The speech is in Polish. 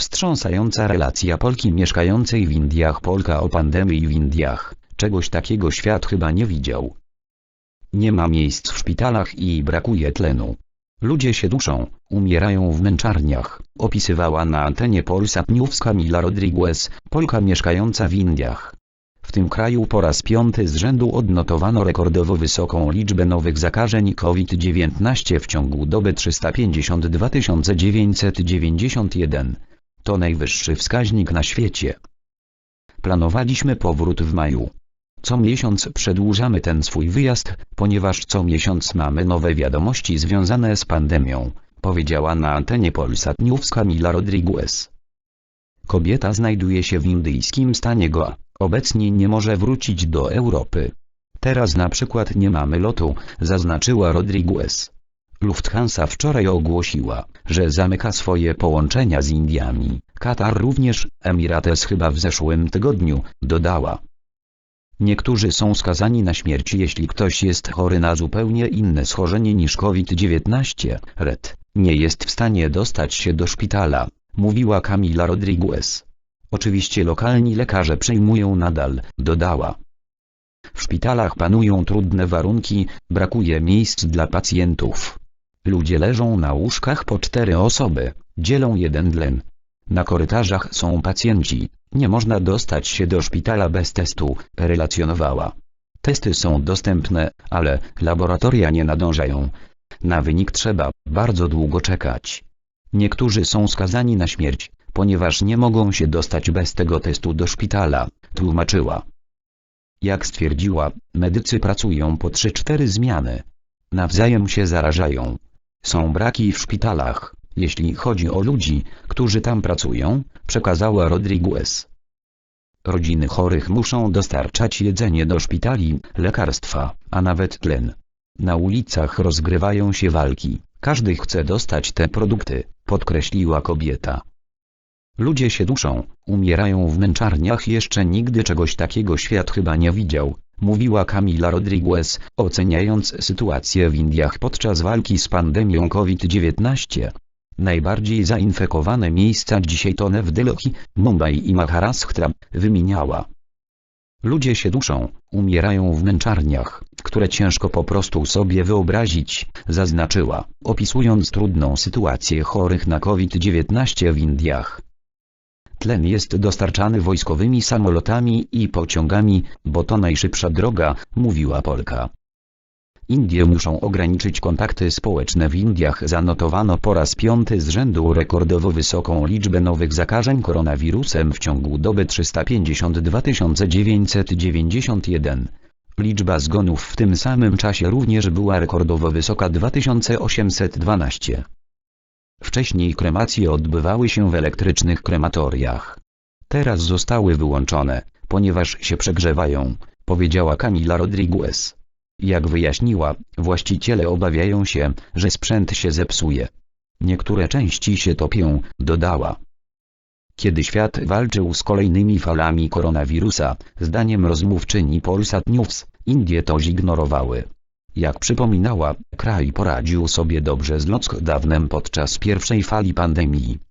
Wstrząsająca relacja Polki mieszkającej w Indiach Polka o pandemii w Indiach. Czegoś takiego świat chyba nie widział. Nie ma miejsc w szpitalach i brakuje tlenu. Ludzie się duszą, umierają w męczarniach, opisywała na antenie Polsat News Camila Rodriguez, Polka mieszkająca w Indiach. W tym kraju po raz piąty z rzędu odnotowano rekordowo wysoką liczbę nowych zakażeń COVID-19 w ciągu doby 352 991. To najwyższy wskaźnik na świecie. Planowaliśmy powrót w maju. Co miesiąc przedłużamy ten swój wyjazd, ponieważ co miesiąc mamy nowe wiadomości związane z pandemią, powiedziała na antenie Polsat News Camila Rodriguez. Kobieta znajduje się w indyjskim stanie Goa, obecnie nie może wrócić do Europy. Teraz na przykład nie mamy lotu, zaznaczyła Rodriguez. Lufthansa wczoraj ogłosiła, że zamyka swoje połączenia z Indiami, Katar również, Emirates chyba w zeszłym tygodniu, dodała. Niektórzy są skazani na śmierć jeśli ktoś jest chory na zupełnie inne schorzenie niż COVID-19, Red, nie jest w stanie dostać się do szpitala, mówiła Camila Rodriguez. Oczywiście lokalni lekarze przejmują nadal, dodała. W szpitalach panują trudne warunki, brakuje miejsc dla pacjentów. Ludzie leżą na łóżkach po cztery osoby, dzielą jeden dlen. Na korytarzach są pacjenci, nie można dostać się do szpitala bez testu, relacjonowała. Testy są dostępne, ale laboratoria nie nadążają. Na wynik trzeba bardzo długo czekać. Niektórzy są skazani na śmierć, ponieważ nie mogą się dostać bez tego testu do szpitala, tłumaczyła. Jak stwierdziła, medycy pracują po 3-4 zmiany. Nawzajem się zarażają. Są braki w szpitalach, jeśli chodzi o ludzi, którzy tam pracują, przekazała Rodriguez. Rodziny chorych muszą dostarczać jedzenie do szpitali, lekarstwa, a nawet tlen. Na ulicach rozgrywają się walki, każdy chce dostać te produkty, podkreśliła kobieta. Ludzie się duszą, umierają w męczarniach jeszcze nigdy czegoś takiego świat chyba nie widział, mówiła Camila Rodriguez, oceniając sytuację w Indiach podczas walki z pandemią COVID-19. Najbardziej zainfekowane miejsca dzisiaj to w Delhi, Mumbai i Maharashtra, wymieniała. Ludzie się duszą, umierają w męczarniach, które ciężko po prostu sobie wyobrazić, zaznaczyła, opisując trudną sytuację chorych na COVID-19 w Indiach. Tlen jest dostarczany wojskowymi samolotami i pociągami, bo to najszybsza droga, mówiła Polka. Indie muszą ograniczyć kontakty społeczne w Indiach zanotowano po raz piąty z rzędu rekordowo wysoką liczbę nowych zakażeń koronawirusem w ciągu doby 352 991. Liczba zgonów w tym samym czasie również była rekordowo wysoka 2812. Wcześniej kremacje odbywały się w elektrycznych krematoriach. Teraz zostały wyłączone, ponieważ się przegrzewają, powiedziała Camila Rodriguez. Jak wyjaśniła, właściciele obawiają się, że sprzęt się zepsuje. Niektóre części się topią, dodała. Kiedy świat walczył z kolejnymi falami koronawirusa, zdaniem rozmówczyni Polsat News, Indie to zignorowały. Jak przypominała, kraj poradził sobie dobrze z lockdownem podczas pierwszej fali pandemii.